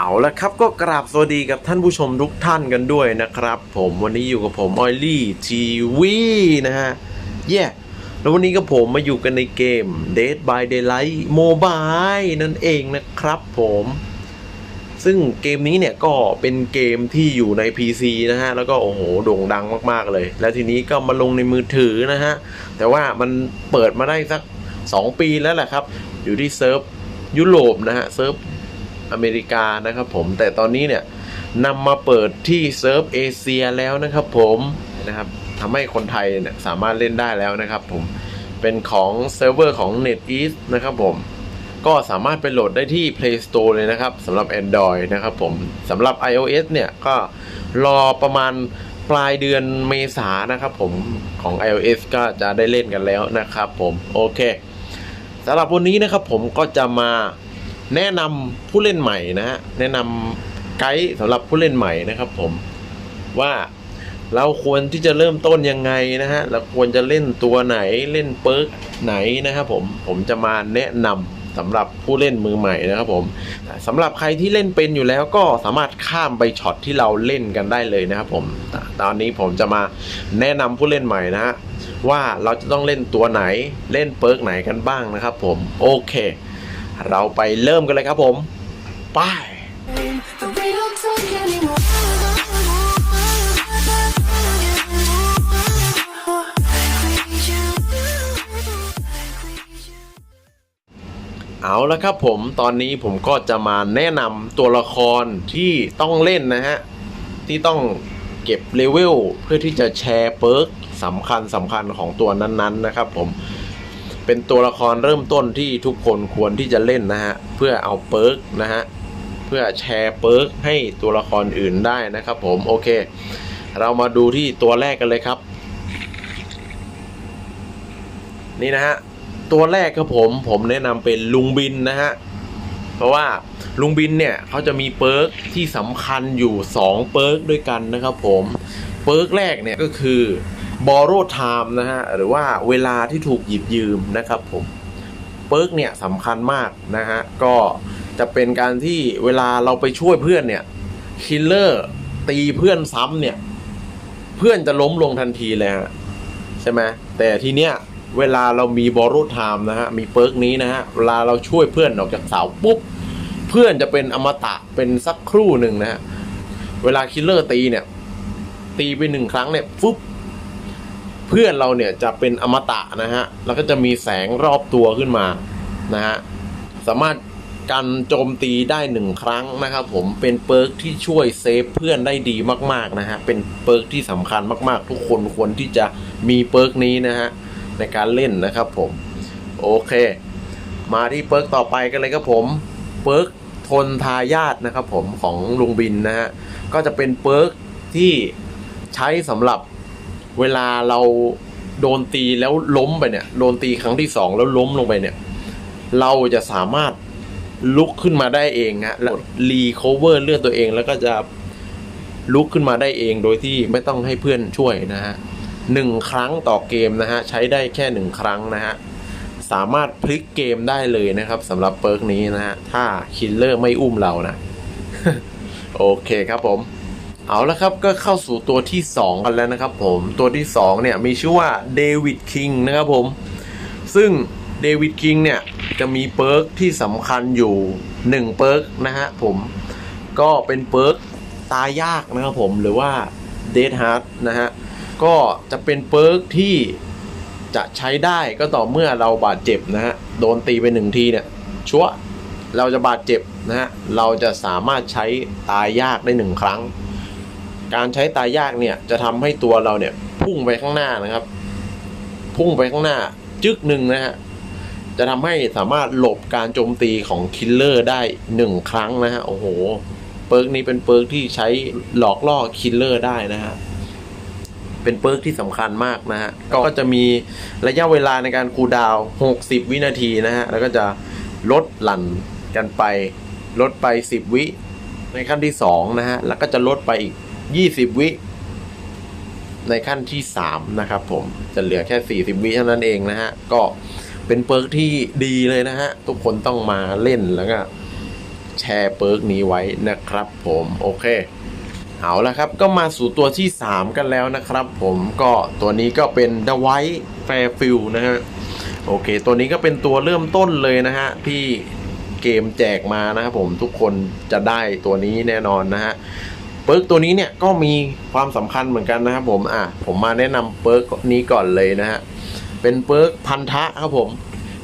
เอาละครับก็กราบสวัสดีกับท่านผู้ชมทุกท่านกันด้วยนะครับ ผมวันนี้อยู่กับผมออยลี่ทีวีนะฮะเย่แล้ววันนี้ก็ผมมาอยู่กันในเกม Dead by Daylight Mobile นั่นเองนะครับผม ซึ่งเกมนี้เนี่ยก็เป็นเกมที่อยู่ใน PC นะฮะ แล้วก็โอ้โหโด่งดังมากๆเลย แล้วทีนี้ก็มาลงในมือถือนะฮะ แต่ว่ามันเปิดมาได้สัก 2 ปีแล้วแหละครับ อยู่ที่เซิร์ฟยุโรปนะฮะเซิร์ฟ อเมริกานะครับผมแต่ตอนนี้เนี่ยนำมาเปิดที่เซิร์ฟเอเชียแล้วนะครับผมนะครับทำให้คนไทยเนี่ยสามารถเล่นได้แล้วนะครับผมเป็นของเซิร์ฟเวอร์ของ NetEase นะครับผมก็สามารถไปโหลดได้ที่ Play Store เลยนะครับสำหรับ Android นะครับผมสำหรับ iOS เนี่ยก็รอประมาณปลายเดือนเมษานะครับผมของ iOS ก็จะได้เล่นกันแล้วนะครับผมโอเคสำหรับวันนี้นะครับผมก็จะมา แนะนำผู้เล่นใหม่นะฮะแนะนำไกด์สำหรับผู้เล่นใหม่นะครับผมว่าเราควรที่จะเริ่มต้นยังไงนะฮะเราควรจะเล่นตัวไหนเล่นเปิร์กไหนนะครับผมผมจะมาแนะนำสำหรับผู้เล่นมือใหม่นะครับผมสำหรับใครที่เล่นเป็นอยู่แล้วก็สามารถข้ามไปช็อตที่เราเล่นกันได้เลยนะครับผมตอนนี้ผมจะมาแนะนำผู้เล่นใหม่นะฮะว่าเราจะต้องเล่นตัวไหนเล่นเปิร์กไหนกันบ้างนะครับผมโอเค เราไปเริ่มกันเลยครับผมไปเอาละครับผมตอนนี้ผมก็จะมาแนะนำตัวละครที่ต้องเล่นนะฮะ ที่ต้องเก็บเลเวลเพื่อที่จะแชร์เปิร์กสำคัญสำคัญของตัวนั้นๆนะครับผม เป็นตัวละครเริ่มต้นที่ทุกคนควรที่จะเล่นนะฮะ เพื่อเอาเปิร์กนะฮะ เพื่อแชร์เปิร์กให้ตัวละครอื่นได้นะครับผมโอเค เรามาดูที่ตัวแรกกันเลยครับ นี่นะฮะ ตัวแรกครับผมผมแนะนำเป็นลุงบินนะฮะ เพราะว่าลุงบินเนี่ยเขาจะมีเปิร์กที่สำคัญอยู่ 2 เปิร์กด้วยกันนะครับผม เปิร์กแรกเนี่ยก็คือ borrow time นะฮะหรือว่าเวลาที่ถูกหยิบยืมนะครับผมเปิร์กเนี่ยสำคัญมากนะฮะก็จะเป็นการที่เวลาเราไปช่วยเพื่อนเนี่ยคิลเลอร์ตีเพื่อนซ้ำเนี่ย เพื่อนจะล้มลงทันทีเลยฮะใช่ไหมแต่ทีเนี้ยเวลาเรามีบอรูไทม์นะฮะมีเปิร์กนี้นะฮะเวลาเราช่วยเพื่อนออกจากเสาปุ๊บเพื่อนจะเป็นอมตะเป็นสักครู่หนึ่งนะฮะเวลาคิลเลอร์ตีเนี่ย ตีไปหนึ่งครั้งเนี่ยปุ๊บ เพื่อนเราเนี่ยจะเป็นอมตะนะฮะ แล้วก็จะมีแสงรอบตัวขึ้นมานะฮะ สามารถกันโจมตีได้หนึ่งครั้งนะครับผม เป็นเปิร์กที่ช่วยเซฟเพื่อนได้ดีมากๆนะฮะ เป็นเปิร์กที่สำคัญมากๆ ทุกคนควรที่จะมีเปิร์กนี้นะฮะในการเล่นนะครับผม โอเค มาที่เปิร์กต่อไปกันเลยครับผม เปิร์กทนทายาทนะครับผมของลุงบินนะฮะ ก็จะเป็นเปิร์กที่ใช้สำหรับ เวลาเราโดนตีแล้วล้มไปเนี่ย โดนตีครั้งที่สองแล้วล้มลงไปเนี่ย เราจะสามารถลุกขึ้นมาได้เองฮะแล้วรีคเวอร์เลือดตัวเองแล้วก็จะลุกขึ้นมาได้เองโดยที่ไม่ต้องให้เพื่อนช่วยนะฮะหนึ่งครั้งต่อเกมนะฮะ ใช้ได้แค่หนึ่งครั้งนะฮะ สามารถพลิกเกมได้เลยนะครับสำหรับเปิร์กนี้นะฮะ ถ้าคิลเลอร์ไม่อุ้มเรานะ โอเคครับผม เอาละครับก็เข้าสู่ตัวที่ 2 กันแล้วนะครับผมตัวที่ 2 เนี่ยมีชื่อว่าเดวิดคิงนะครับผม ซึ่งเดวิดคิงเนี่ยจะมีเปิร์กที่สำคัญอยู่ 1 เปิร์กนะฮะผมก็เป็นเปิร์กตายยากนะครับผมหรือว่าเด d ฮาร์ดนะฮะก็จะเป็นเปิร์กที่จะใช้ได้ก็ต่อเมื่อเราบาดเจ็บนะฮะโดนตีไปหนึ่งทีเนี่ยชัวเราจะบาดเจ็บนะฮะเราจะสามารถใช้ตายยากได้หนึ่งครั้ง การใช้ตายยากเนี่ยจะทำให้ตัวเราเนี่ยพุ่งไปข้างหน้านะครับ พุ่งไปข้างหน้า จึกหนึ่งนะฮะจะทำให้สามารถหลบการโจมตีของคิลเลอร์ได้หนึ่งครั้งนะฮะโอ้โห เปิร์กนี้เป็นเปิร์กที่ใช้หลอกล่อคิลเลอร์ได้นะฮะเป็นเปิร์กที่สำคัญมากนะฮะก็จะมีระยะเวลาในการคูลดาวน์60 วินาทีนะฮะแล้วก็จะลดหลั่นกันไป ลดไป 10 วิในขั้นที่2นะฮะแล้วก็จะลดไปอีก 20 วิในขั้นที่ 3 นะครับผมจะเหลือแค่ 40 วิเท่านั้นเองนะฮะ ก็เป็นเปิร์กที่ดีเลยนะฮะ ทุกคนต้องมาเล่นแล้วก็แชร์เปิร์กนี้ไว้นะครับผมโอเค เอาละครับก็มาสู่ตัวที่ 3 กันแล้วนะครับผมก็ตัวนี้ก็เป็น The White Fairfield นะฮะ โอเค ตัวนี้ก็เป็นตัวเริ่มต้นเลยนะฮะ ที่เกมแจกมานะครับผมทุกคนจะได้ตัวนี้แน่นอนนะฮะ เปิร์กตัวนี้เนี่ยก็มีความสำคัญเหมือนกันนะครับผมอะผมมาแนะนำเปิร์กนี้ก่อนเลยนะฮะเป็นเปิร์กพันธะครับผม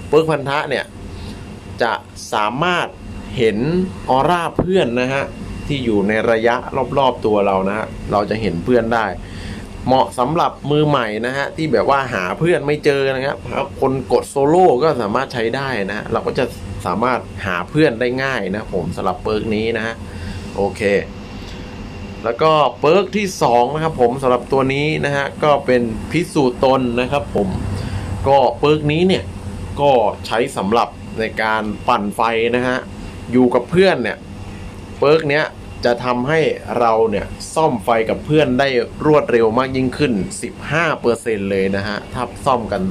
เปิร์กพันธะเนี่ยจะสามารถเห็นออร่าเพื่อนนะฮะที่อยู่ในระยะรอบๆตัวเรานะฮะเราจะเห็นเพื่อนได้ เหมาะสำหรับมือใหม่นะฮะที่แบบว่าหาเพื่อนไม่เจอนะครับครับคนกดโซโล่ก็สามารถใช้ได้นะฮะเราก็จะสามารถหาเพื่อนได้ง่ายนะผมสำหรับเปิร์กนี้นะฮะโอเค แล้วก็เปิร์กที่2นะครับผมสำหรับตัวนี้นะฮะก็เป็นพิสูจน์ตนนะครับ ผมก็เปิร์กนี้เนี่ยก็ใช้สำหรับในการปั่นไฟนะฮะอยู่กับเพื่อนเนี่ยเปิร์กเนี้ยจะทำให้เราเนี่ยซ่อมไฟกับเพื่อนได้รวดเร็วมากยิ่งขึ้น 15%เลยนะฮะถ้าซ่อมกัน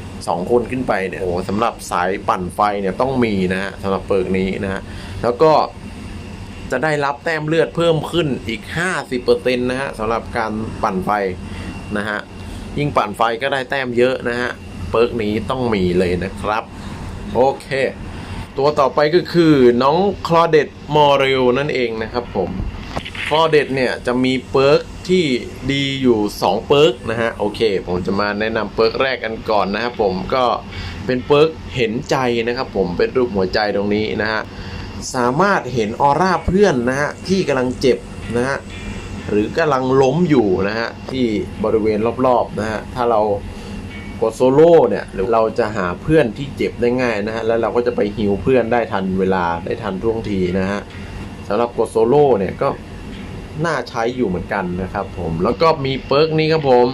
2 คนขึ้นไปเนี่ยโอ้สำหรับสายปั่นไฟเนี่ยต้องมีนะฮะสำหรับเปิร์กนี้นะฮะแล้วก็ จะได้รับแต้มเลือดเพิ่มขึ้นอีก 50%นะฮะสำหรับการปั่นไฟนะฮะยิ่งปั่นไฟก็ได้แต้มเยอะนะฮะเปิร์กนี้ต้องมีเลยนะครับ โอเค ตัวต่อไปก็คือน้องคลอเดตมอริลนั่นเองนะครับผมคลอเดตเนี่ยจะมีเปิร์กที่ดีอยู่ 2 เปิร์กนะฮะโอเค ผมจะมาแนะนำเปิร์กแรกกันก่อนนะครับผมก็เป็นเปิร์กเห็นใจนะครับผมเป็นรูปหัวใจตรงนี้นะฮะ สามารถเห็นออร่าเพื่อนนะฮะที่กำลังเจ็บนะฮะหรือกำลังล้มอยู่นะฮะที่บริเวณรอบๆนะฮะถ้าเรากดโซโล่เนี่ยหรือเราจะหาเพื่อนที่เจ็บได้ง่ายนะฮะแล้วเราก็จะไปฮิวเพื่อนได้ทันเวลาได้ทันท่วงทีนะฮะสำหรับกดโซโล่เนี่ยก็น่าใช้อยู่เหมือนกันนะครับผมแล้วก็มีเปิร์กนี้ครับผม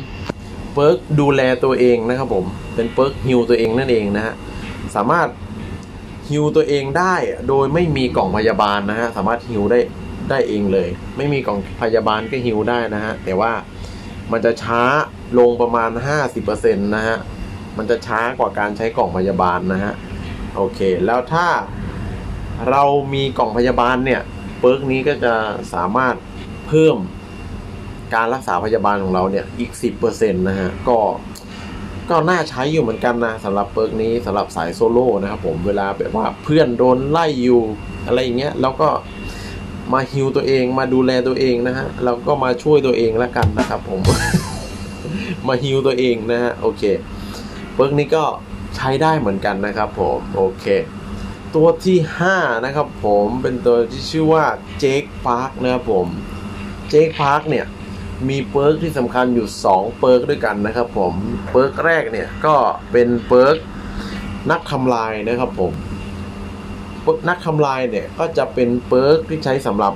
เปิร์กดูแลตัวเองนะครับผมเป็นเปิร์กฮิวตัวเองนั่นเองนะฮะสามารถ ฮิวตัวเองได้โดยไม่มีกล่องพยาบาลนะฮะสามารถฮิวได้ได้เองเลย ไม่มีกล่องพยาบาลก็ฮิวได้นะฮะแต่ว่ามันจะช้าลงประมาณ 50%นะฮะมันจะช้ากว่าการใช้กล่องพยาบาลนะฮะโอเค แล้วถ้าเรามีกล่องพยาบาลเนี่ยเปิร์กนี้ก็จะสามารถเพิ่มการรักษาพยาบาลของเราเนี่ยอีก 10%นะฮะก็ ก็น่าใช้อยู่เหมือนกันนะสำหรับเปิร์กนี้สำหรับสายโซโล่นะครับผมเวลาแบบว่าเพื่อนโดนไล่อยู่อะไรอย่างเงี้ยแล้วก็มาฮิวตัวเองมาดูแลตัวเองนะฮะเราก็มาช่วยตัวเองแล้วกันนะครับผม มาฮิวตัวเองนะฮะโอเคเปิร์กนี้ก็ใช้ได้เหมือนกันนะครับผมโอเค ตัวที่ 5 นะครับผมเป็นตัวที่ชื่อว่าเจคพาร์คนะครับผมเจคพาร์คเนี่ย มีเปิร์กที่สำคัญอยู่ 2 เปิร์กด้วยกันนะครับผม เปิร์กแรกเนี่ยก็เป็นเปิร์กนักทำลายนะครับผม นักทำลายเนี่ยก็จะเป็นเปิร์กที่ใช้สำหรับ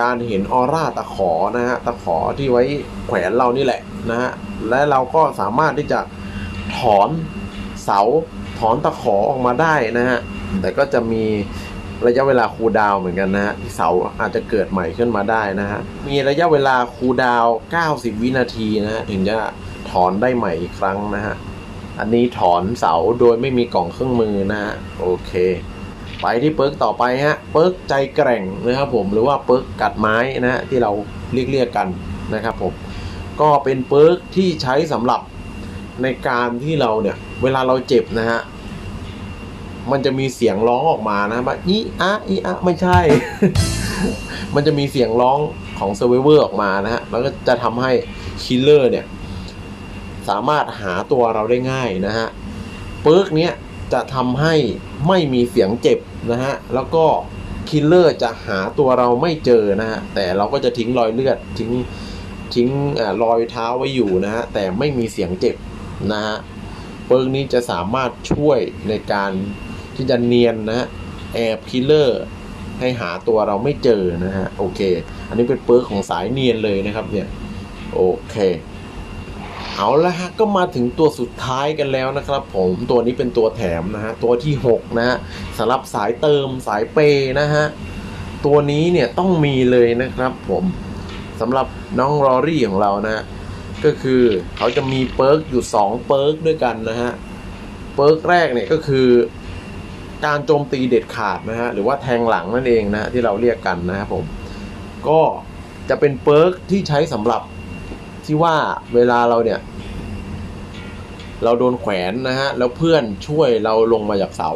การเห็นออร่าตะขอนะฮะตะขอที่ไว้แขวนเรานี่แหละนะฮะและเราก็สามารถที่จะถอนเสาถอนตะขอออกมาได้นะฮะแต่ก็จะมี ระยะเวลาคูลดาวเหมือนกันนะฮะเสาอาจจะเกิดใหม่ขึ้นมาได้นะฮะมีระยะเวลาคูลดาว 90 วินาทีนะฮะถึงจะถอนได้ใหม่อีกครั้งนะฮะอันนี้ถอนเสาโดยไม่มีกล่องเครื่องมือนะฮะโอเค ไปที่เปิร์กต่อไปฮะเปิร์กใจแกร่งนะครับผมหรือว่าเปิร์กกัดไม้นะฮะที่เราเรียกเรียกกันนะครับผมก็เป็นเปิร์กที่ใช้สำหรับในการที่เราเนี่ยเวลาเราเจ็บนะฮะ มันจะมีเสียงร้องออกมานะว่าอีอะอีอะไม่ใช่ มันจะมีเสียงร้องของเซอร์เวอร์ออกมานะฮะแล้วก็จะทำให้คิลเลอร์เนี่ย สามารถหาตัวเราได้ง่ายนะฮะเปิร์กเนี้ยจะทำให้ไม่มีเสียงเจ็บนะฮะแล้วก็คิลเลอร์จะหาตัวเราไม่เจอนะฮะแต่เราก็จะทิ้งรอยเลือดทิ้งทิ้งอรอยเท้าไว้อยู่นะฮะแต่ไม่มีเสียงเจ็บนะฮะเปิร์กนี้จะสามารถช่วยในการ ที่จะเนียนนะฮะแอบคิลเลอร์ให้หาตัวเราไม่เจอนะฮะโอเค อันนี้เป็นเปิร์กของสายเนียนเลยนะครับเนี่ยโอเค เอาละฮะก็มาถึงตัวสุดท้ายกันแล้วนะครับผมตัวนี้เป็นตัวแถมนะฮะตัวที่ 6 นะฮะสำหรับสายเติมสายเปย์นะฮะตัวนี้เนี่ยต้องมีเลยนะครับผมสำหรับน้องรอรี่ของเรานะฮะก็คือเขาจะมีเปิร์กอยู่ 2 เปิร์กด้วยกันนะฮะเปิร์กแรกเนี่ยก็คือ การโจมตีเด็ดขาดนะฮะหรือว่าแทงหลังนั่นเองนะที่เราเรียกกันนะครับผม ก็จะเป็นเปิร์กที่ใช้สำหรับที่ว่าเวลาเราเนี่ย เราโดนแขวนนะฮะแล้วเพื่อนช่วยเราลงมาจากเสา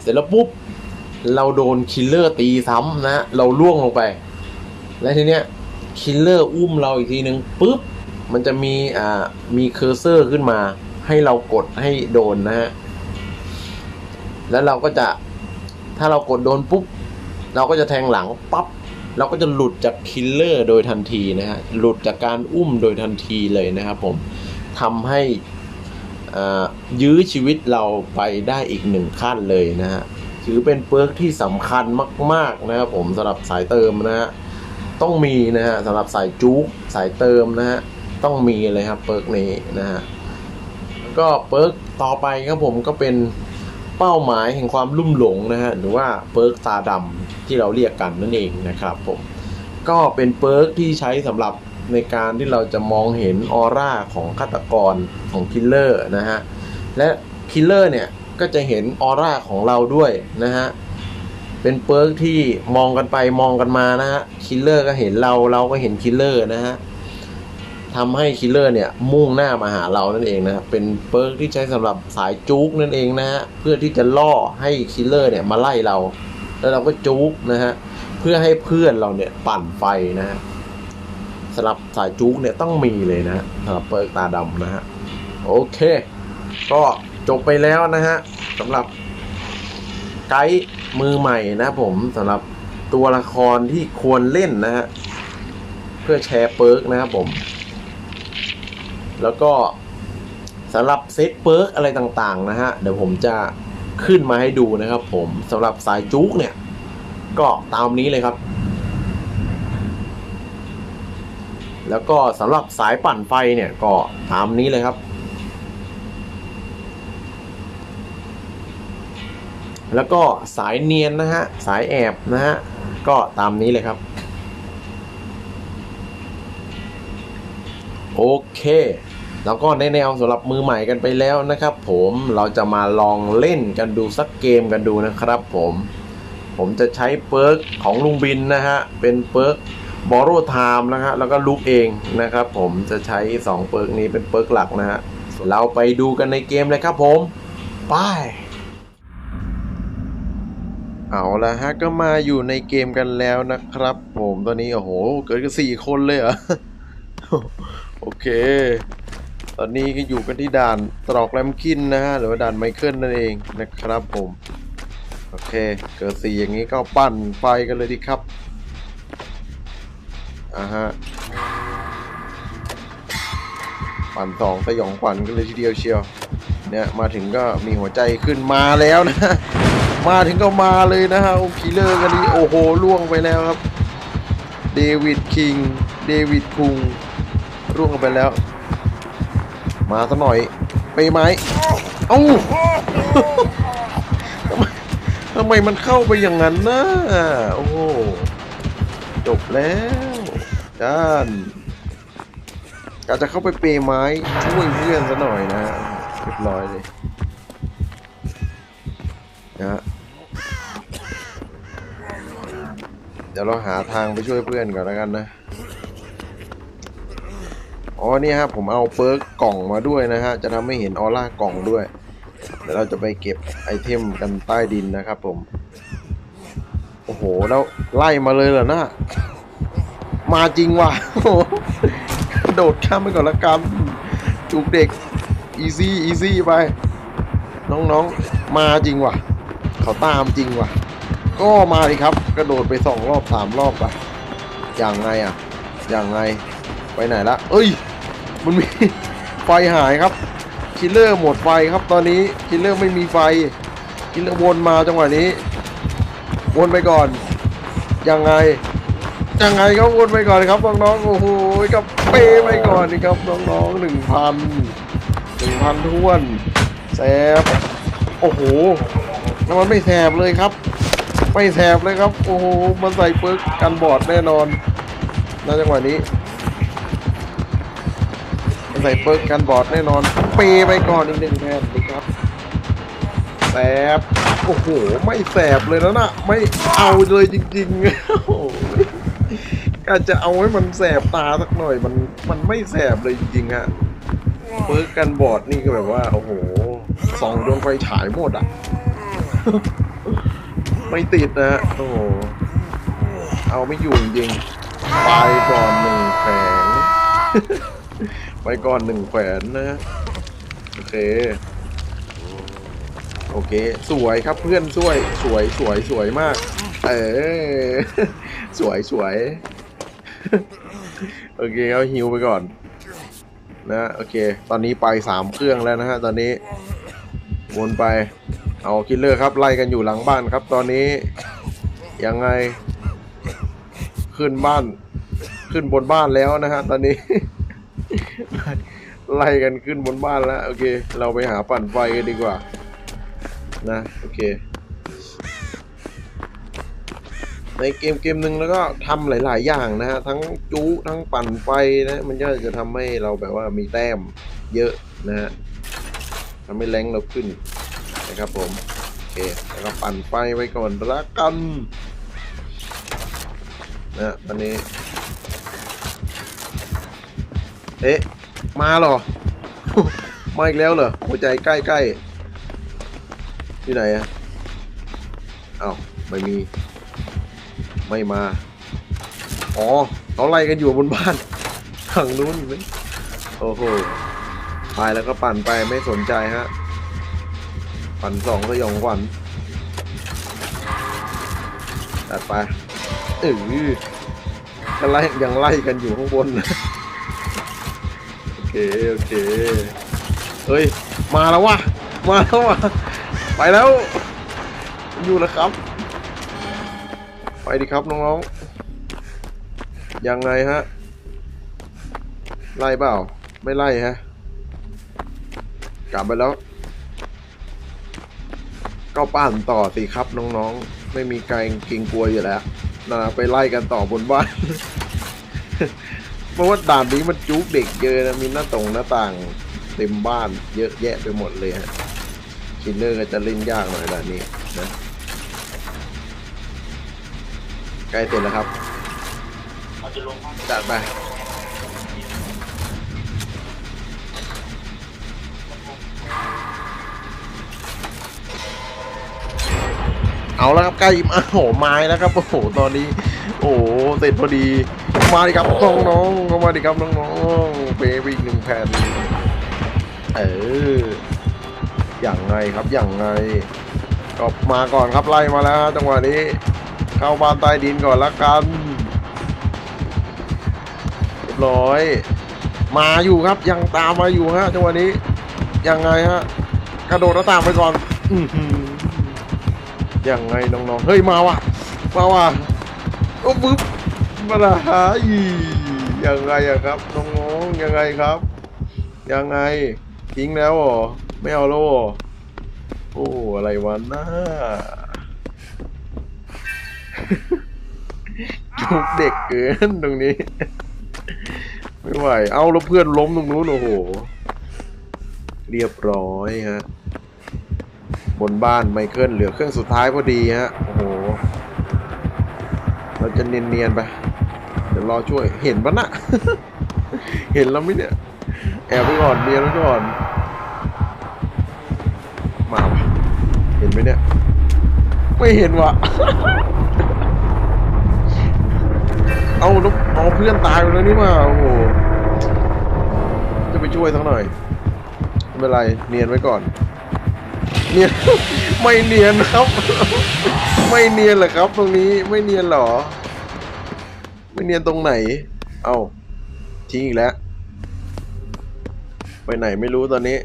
เสร็จแล้วปุ๊บ เราโดนคิลเลอร์ตีซ้ำนะฮะเราล่วงลงไป และทีเนี้ยคิลเลอร์อุ้มเราอีกทีหนึ่งปุ๊บมันจะมีอ่ามีเคอร์เซอร์ขึ้นมา ให้เรากดให้โดนนะฮะ แล้วเราก็จะถ้าเรากดโดนปุ๊บ เราก็จะแทงหลังปั๊บเราก็จะหลุดจากคิลเลอร์โดยทันทีนะฮะหลุดจากการอุ้มโดยทันทีเลยนะครับผมทำให้อ่ายื้อชีวิตเราไปได้อีกหนึ่งขั้นเลยนะฮะถือเป็นเปิร์กที่สำคัญมาก ๆ นะครับผมสำหรับสายเติมนะฮะต้องมีนะฮะสำหรับสายจุ๊กสายเติมนะฮะต้องมีเลยครับเปิร์กนี้นะฮะก็เปิร์กต่อไปครับผมก็เป็น เป้าหมายแห่งความลุ่มหลงนะฮะหรือว่าเปิร์กตาดำที่เราเรียกกันนั่นเองนะครับผมก็เป็นเปิร์กที่ใช้สำหรับในการที่เราจะมองเห็นออร่าของฆาตกรของคิลเลอร์นะฮะและคิลเลอร์เนี่ยก็จะเห็นออร่าของเราด้วยนะฮะเป็นเปิร์กที่มองกันไปมองกันมานะฮะคิลเลอร์ก็เห็นเราเราก็เห็นคิลเลอร์นะฮะ ทำให้คิลเลอร์เนี่ยมุ่งหน้ามาหาเรานั่นเองนะครับเป็นเปิร์กที่ใช้สำหรับสายจุกนั่นเองนะฮะเพื่อที่จะล่อให้คิลเลอร์เนี่ยมาไล่เรา แล้วเราก็จุกนะฮะเพื่อให้เพื่อนเราเนี่ยปั่นไฟนะฮะสำหรับสายจุกเนี่ยต้องมีเลยนะสำหรับเปิร์กตาดำนะฮะโอเค ก็จบไปแล้วนะฮะสำหรับไกด์มือใหม่นะผมสำหรับตัวละครที่ควรเล่นนะฮะเพื่อแชร์เปิร์กนะครับผม แล้วก็สำหรับเซตเปิร์กอะไรต่างๆนะฮะ เดี๋ยวผมจะขึ้นมาให้ดูนะครับผมสำหรับสายจุกเนี่ย ก็ตามนี้เลยครับ แล้วก็สำหรับสายปั่นไฟเนี่ยก็ตามนี้เลยครับ แล้วก็สายเนียนนะฮะ สายแอบนะฮะ ก็ตามนี้เลยครับ โอเค แล้วก็ในแนวสำหรับมือใหม่กันไปแล้วนะครับ ผมเราจะมาลองเล่นกันดูสักเกมกันดูนะครับ ผมผมจะใช้เปิร์กของลุงบินนะฮะเป็นเปิร์กบอโรไทม์นะฮะแล้วก็ลุกเองนะครับ ผมจะใช้ 2 เปิร์กนี้เป็นเปิร์กหลักนะฮะเราไปดูกันในเกมเลยครับผมไปเอาละฮะก็มาอยู่ในเกมกันแล้วนะครับ ผมตอนนี้โอ้โห เกิดกันสี่คนเลยเหรอโอเค ตอนนี้ก็อยู่กันที่ด่านตรอกแรมคินนะฮะหรือว่าด่านไมเคิลนั่นเองนะครับผม โอเค เกิดสีอย่างนี้ก็ปั่นไฟกันเลยดีครับอ่าฮะปั่นสองสยองขวัญกันเลยทีเดียวเชียว เนี่ยมาถึงก็มีหัวใจขึ้นมาแล้วนะ มาถึงก็มาเลยนะฮะโอ้คีเลอร์กันนี้โอ้โหล่วงไปแล้วครับ เดวิดคิง เดวิดคุงร่วงไปแล้ว มาสักหน่อยไปไหมเอ้าทำไมทำไมมันเข้าไปอย่างนั้นนะโอ้จบแล้วด้านอาจจะเข้าไปเปยไม้ช่วยเพื่อนซะหน่อยนะเรียบร้อยเลยนะเดี๋ยวเราหาทางไปช่วยเพื่อนก่อนแล้วกันนะ อ๋อนี่ฮะผมเอาเปิร์กกล่องมาด้วยนะฮะจะทำให้เห็นออร่ากล่องด้วย เดี๋ยวเราจะไปเก็บไอเทมกันใต้ดินนะครับผม โอ้โหแล้วไล่มาเลยเหรอนะมาจริงว่ะโอ้โหกระโดดข้ามไปก่อนละกันจุกเด็กอีซี่อีซี่ไป น้องๆมาจริงว่ะ เขาตามจริงว่ะ ก็มาดิครับ กระโดดไปสองรอบสามรอบไปอย่างไงอะ อย่างไงไปไหนละ เอ้ย มันมีไฟหายครับคิลเลอร์หมดไฟครับตอนนี้คิลเลอร์ไม่มีไฟคิลเลอร์วนมาจังหวะนี้ วนไปก่อน ยังไง ยังไงก็วนไปก่อนครับน้องๆโอ้โหกับเปไปก่อนนี่ครับน้องๆหนึ่งพันหนึ่งพันท้วนแซบโอ้โหแล้วมันไม่แสบเลยครับ ไม่แสบเลยครับ โอ้โหมันใส่เปิร์กกันบอดแน่นอนณจังหวะนี้ ใส่เปิร์กกันบอดแน่นอนเปย์ไปก่อนอีกหนึ่งแผ่นดีครับแสบโอ้โห ไม่แสบเลยนะน่ะไม่เอาเลยจริงๆโอ้โหก็จะเอาให้มันแสบตาสักหน่อยมันมันไม่แสบเลยจริงๆฮะเปิร์กกันบอดนี่ก็แบบว่าโอ้โหสองดวงไฟฉายหมดอะ ไม่ติดนะฮะโอ้โหเอาไม่อยู่จริงไปก่อนหนึ่งแผง ไปก่อนหนึ่งแขวนนะ โอเค โอเค สวยครับเพื่อนสวย สวยสวยสวยมาก เออ สวยสวย โอเคเอาฮิวไปก่อน นะ โอเค ตอนนี้ไปสามเครื่องแล้วนะฮะ ตอนนี้ วนไป เอาคิลเลอร์ครับ ไล่กันอยู่หลังบ้านครับ ตอนนี้ ยังไง ขึ้นบ้าน ขึ้นบนบ้านแล้วนะฮะ ตอนนี้ ไล่กันขึ้นบนบ้านแล้วโอเค เราไปหาปั่นไฟกันดีกว่า นะ โอเค ในเกมเกมหนึ่งแล้วก็ทำหลาย ๆ อย่างนะฮะ ทั้งจูทั้งปั่นไฟนะ มันก็จะทำให้เราแบบว่ามีแต้มเยอะนะฮะทำให้แรงเราขึ้นนะครับผม โอเค แล้วก็ปั่นไฟไว้ก่อนละกันนะตอนนี้ เอ๊ะ มาเหรอ มาอีกแล้วเหรอหัวใจใกล้ๆที่ไหนอะเอ้าไม่มี ไม่มา อ๋อเขาไล่กันอยู่บนบ้านฝั่งนู้นไหมโอ้โหไปแล้วก็ปั่นไปไม่สนใจฮะ ปั่นสองสยองขวัญตัดไปเออก็ไล่ยังไล่กันอยู่ข้างบนนะ เคโอเคเฮ้ยมาแล้ววะมาแล้ววะไปแล้ว อยู่แล้วครับ ไปดิครับน้องๆยังไงฮะไล่เปล่า ไม่ไล่ฮะกลับไปแล้ว ก็ปั่นต่อสิครับน้องๆ ไม่มีใครเกรงกลัวอยู่แล้วนะไปไล่กันต่อบนบ้าน ราะว่าด่านนี้มันจุกเด็กเยอะนะมีหน้าตรงหน้าต่างเต็มบ้านเยอะแยะไปหมดเลยฮะคินเลอร์ก็จะเล่นยากหน่อยด่านนี้นะใกล้เสร็จแล้วครับจัดไป เอาแล้วครับใกล้มาโอ้โหไม้แล้วครับโอ้โหตอนนี้ โอ้เสร็จพอดีมาดิครับน้องๆเข้ามาดิครับน้องๆเปย์ไปอีกหนึ่งแผ่นเอออย่างไงครับอย่างไงก็มาก่อนครับไล่มาแล้วจังหวะนี้ เข้าบ้านใต้ดินก่อนละกันเรียบร้อย มาอยู่ครับยังตามมาอยู่ฮะจังหวะนี้ยังไงฮะกระโดดหน้าต่างไปก่อน อือหือ ยังไงน้องๆ เฮ้ยมาว่ะ มาว่ะโอ้ปึ๊บมาละหาอียังไงอะครับน้องๆยังไงครับ ยังไงทิ้งแล้วเหรอไม่เอาแล้วเหรอโอ้อะไรวะน้าจุกเด็กเกินตรงนี้ ไม่ไหว เอาแล้วเพื่อนล้มตรงนู้นโอ้โห เรียบร้อยฮะ บนบ้านไมเคิลเหลือเครื่องสุดท้ายพอดีฮะ โอ้โห เราจะเนียนๆไป เดี๋ยวรอช่วยเห็นปะนะเห็นแล้วไหมเนี่ย แอบไปก่อนเนียนไว้ก่อน มาวะเห็นไหมเนี่ย ไม่เห็นวะเอาแล้วเอาเพื่อนตายไปแล้วนี่มาโอ้โห จะไปช่วยสักหน่อยไม่เป็นไร เนียนไว้ก่อน เนียน ไม่เนียนครับ ไม่เนียนเหรอครับ ตรงนี้ไม่เนียนเหรอ ไม่เนียนตรงไหน เอาทิ้งอีกแล้ว ไปไหนไม่รู้ตอนนี้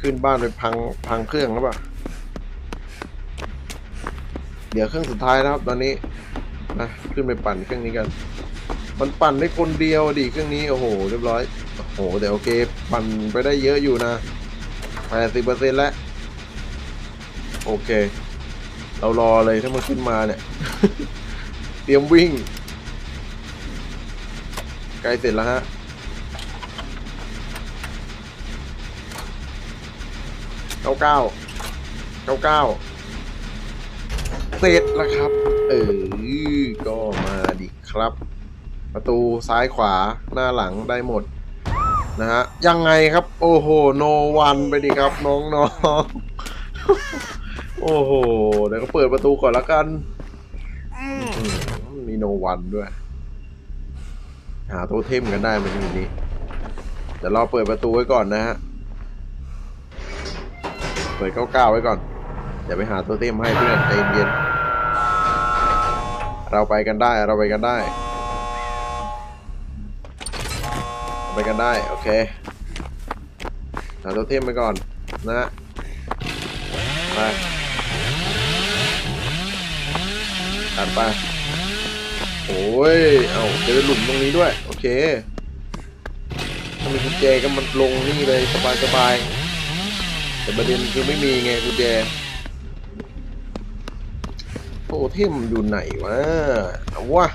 ขึ้นบ้านไปพังพังเครื่องแล้วเปล่าเดี๋ยวเครื่องสุดท้ายนะครับ ตอนนี้นะขึ้นไปปั่นเครื่องนี้กัน มันปั่นได้คนเดียวดิเครื่องนี้โอ้โหเรียบร้อยโอ้โหแต่โอเค ปั่นไปได้เยอะอยู่นะ แปดสิบเปอร์เซ็นต์แล้ว โอเค เรารอเลยถ้ามันขึ้นมาเนี่ย เตรียมวิ่ง ใกล้เสร็จแล้วฮะเก้าเก้าเก้าเก้าเสร็จแล้วครับ เออ ก็มาดิครับ ประตูซ้ายขวาหน้าหลังได้หมด นะฮะยังไงครับ โอ้โหโนวันไปดิครับน้องๆ โอ้โหเดี๋ยวก็เปิดประตูก่อนละกันอืมมีโนวันด้วย หาโทเทมกันได้ไหมทีนี้เดี๋ยวเราเปิดประตูไว้ก่อนนะฮะเปิดเก้าเก้าไว้ก่อนเดี๋ยวไปหาโทเทมให้เพื่อนใจเย็นๆเราไปกันได้เราไปกันได้ ไปกันได้ โอเคหาโทเทมไปก่อนนะฮะไปตัดไปโอ้ย เอาเจอหลุมตรงนี้ด้วย โอเค ถ้ามีกุญแจก็มันลงนี่เลยสบายสบายแต่ประเด็นคือไม่มีไงกุญแจโอ้เทมอยู่ไหนวะเอาวะ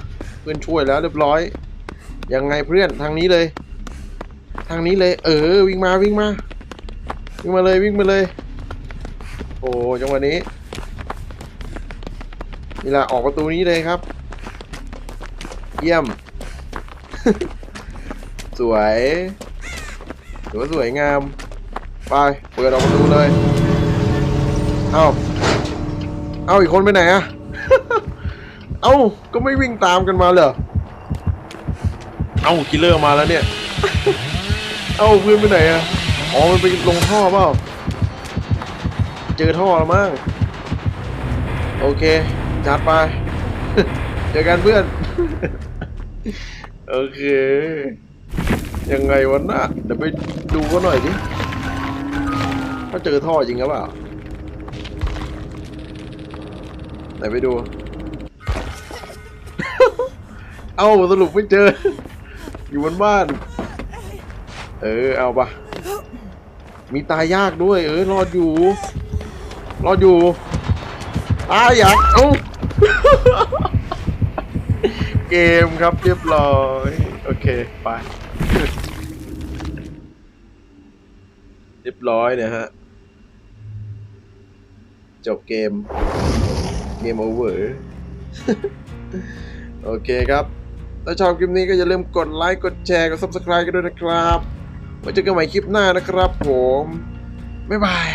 เพื่อนช่วยแล้วเรียบร้อย ยังไงเพื่อนทางนี้เลย ทางนี้เลย เออ วิ่งมาวิ่งมา วิ่งมาเลยวิ่งมาเลย โอ้จังหวะนี้นี่ละออกประตูนี้เลยครับ เยี่ยม สวยถือว่าสวยงาม ไป เปิดออกประตูเลย เอ้า เอ้าอีกคนไปไหนอะเอ้า ก็ไม่วิ่งตามกันมาเหรอ เอ้า คิลเลอร์มาแล้วเนี่ย เอ้าเพื่อนไปไหนอะอ๋อมันไปลงท่อเปล่าเจอท่อแล้วมั้งโอเคจัดไปเจอกันเพื่อน โอเค ยังไงวะน่ะเดี๋ยวไปดูเขาหน่อยดิเขาเจอท่อจริงหรือเปล่าไหนไปดู เอ้าสรุปไม่เจอ อยู่บนบ้าน เออเอาปะมีตายยากด้วย เออรอดอยู่ รอดอยู่ตายอยากเอ้าเกมครับเรียบร้อย โอเค ไป เรียบร้อยนะฮะ จบเกม เกมโอเวอร์โอเคครับ ถ้าชอบคลิปนี้ก็อย่าลืมกดไลค์ กดแชร์ กด subscribe กันด้วยนะครับ ไว้เจอกันใหม่คลิปหน้านะครับผม บ๊ายบาย